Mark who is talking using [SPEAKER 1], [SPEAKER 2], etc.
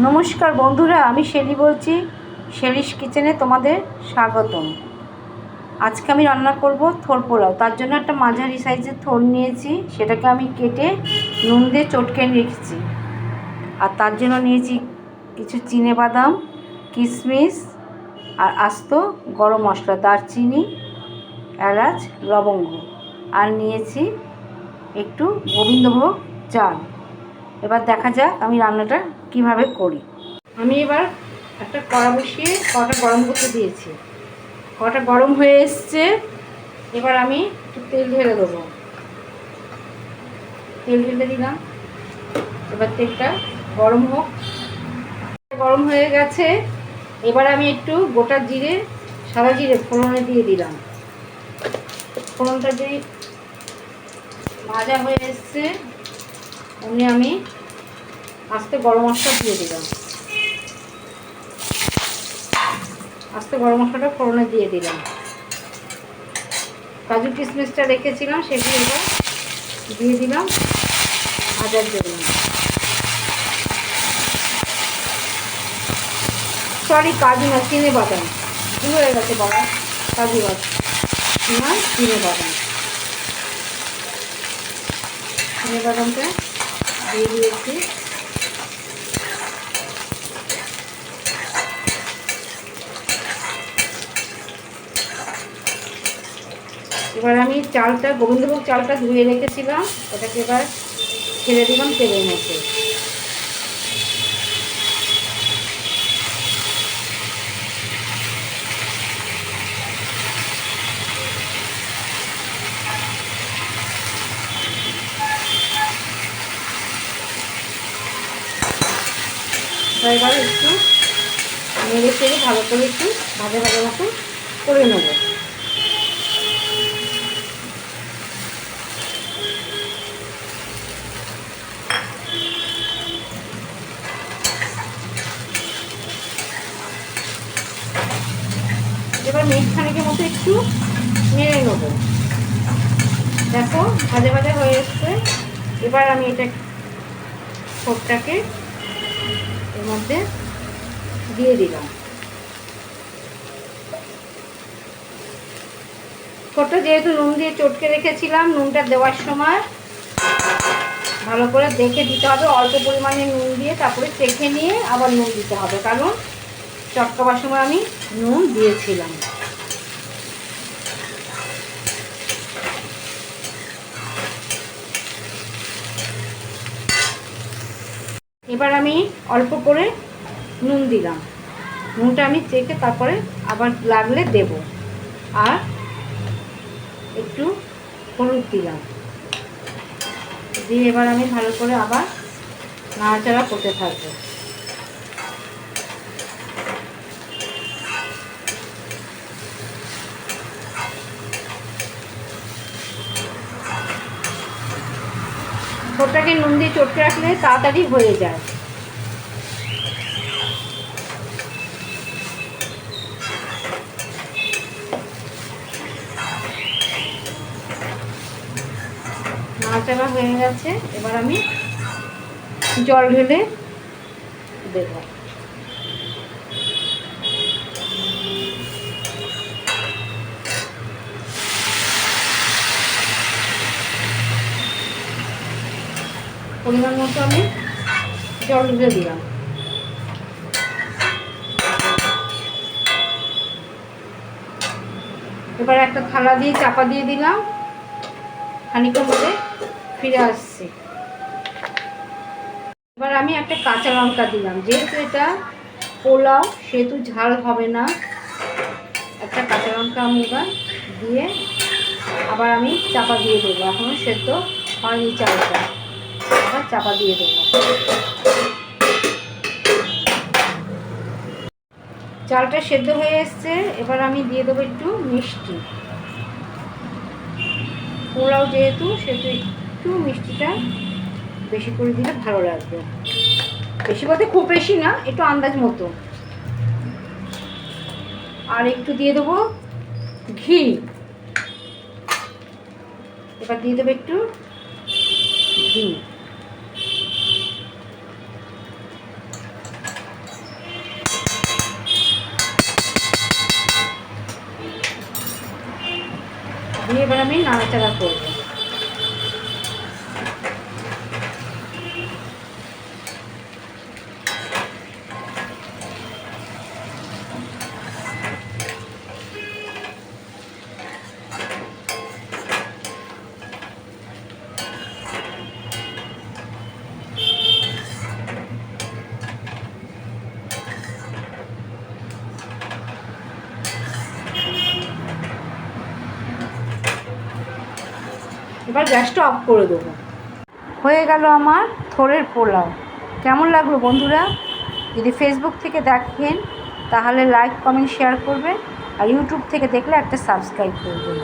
[SPEAKER 1] নমস্কার বন্ধুরা, আমি শেলি বলছি। শেলিস কিচেনে তোমাদের স্বাগতম। আজকে আমি রান্না করব থোর পোলাও। তার জন্য একটা মাঝারি সাইজের থোর নিয়েছি। সেটাকে আমি কেটে নুন দিয়ে চটকে রেখেছি। আর তার জন্য নিয়েছি কিছু চিনে বাদাম কিশমিশ আর আস্ত গরম মশলা, দারচিনি, এলাচ, লবঙ্গ। আর নিয়েছি একটু গোবিন্দভোগ চাল। এবার দেখা যাক আমি রান্নাটা কীভাবে করি। আমি এবার একটা কড়া বসিয়ে কড়াটা গরম করতে দিয়েছি। কড়াটা গরম হয়ে এসছে। এবার আমি একটু তেল ঢেলে দেবো। তেল ঢেলে দিলাম। এবার তেলটা গরম হোক। গরম হয়ে গেছে। এবার আমি একটু গোটা জিরে, সাদা জিরে ফোড়নে দিয়ে দিলাম। ফোড়নটা যদি ভাজা হয়ে এসছে। অমনি আমি আস্তে গরম মশলা দিয়ে দিলাম। আস্তে গরম মশলাটা ফোড়নে দিয়ে দিলাম। কাজু কিশমিশটা রেখেছিলাম সেটি এবার দিয়ে দিলাম ভাজার জন্য। সরি কাজু না, চিনে বাদাম। ভুল হয়ে গেছে বাবা। কাজু বাদাম। চিনে বাদাম। চিনে বাদামটা দিয়ে দিয়েছি। এবার আমি চালটা, গোবিন্দভোগ চালটা ধুয়ে রেখেছিলাম। ওটাকে এবার ছেড়ে দিলাম, তেলের মধ্যে। এবার একটু নেড়ে চেড়ে ভালো করে একটু ভাজা ভাজা মতো করে নেব। এবার মিনিট খানিকের মতো একটু নেড়ে নেব। দেখো, ভাজা ভাজা হয়ে এসছে। এবার আমি এটা ছোটটাকে এর মধ্যে দিয়ে দিলাম। ছোটটা যেহেতু নুন দিয়ে চটকে রেখেছিলাম, নুনটা দেওয়ার সময় ভালো করে দেখে দিতে হবে। অল্প পরিমাণে নুন দিয়ে তারপরে চেখে নিয়ে আবার নুন দিতে হবে, কারণ চটকাবার সময় আমি নুন দিয়েছিলাম। এবার আমি অল্প করে নুন দিলাম। নুনটা আমি চেখে তারপরে আবার লাগলে দেব। আর একটু হলুদ দিলাম। দিয়ে এবার আমি ভালো করে আবার নাড়াচাড়া করতে থাকব। ছোটটাকে নুন দিয়ে চটকে রাখলে তাড়াতাড়ি হয়ে যায়। হয়ে গেছে, এবার আমি জল ঢেলে দেব। পরিমাণ মতো আমি জল ঢেলে দিলাম। এবার একটা থালা দিয়ে চাপা দিয়ে দিলাম। খানিকের মধ্যে ফিরে আসছে। এবার আমি একটা কাঁচা লঙ্কা দিলাম। যেহেতু এটা পোলাও, সেহেতু ঝাল হবে না। একটা কাঁচা লঙ্কা আমি এবার দিয়ে আবার আমি চাপা দিয়ে দেবো। এখনও সেদ্ধ হয়নি চালটা। আবার চাপা দিয়ে দেবো। চালটা সেদ্ধ হয়ে এসছে, এবার আমি দিয়ে দেবো একটু মিষ্টি। পোলাও যেহেতু, সেহেতু একটু মিষ্টিটা বেশি করে দিলে ভালো লাগবে। বেশি বলতে খুব বেশি না, একটু আন্দাজ মতো। আর একটু দিয়ে দেবো ঘি। এবার দিয়ে দেবো একটু ঘি। আমি নাড়াচাড়া করব। এবার গ্যাসটা অফ করে দেবো। হয়ে গেল আমার থোরের পোলাও। কেমন লাগল বন্ধুরা? যদি ফেসবুক থেকে দেখেন, তাহলে লাইক কমেন্ট শেয়ার করবেন। আর ইউটিউব থেকে দেখলে একটা সাবস্ক্রাইব করবেন।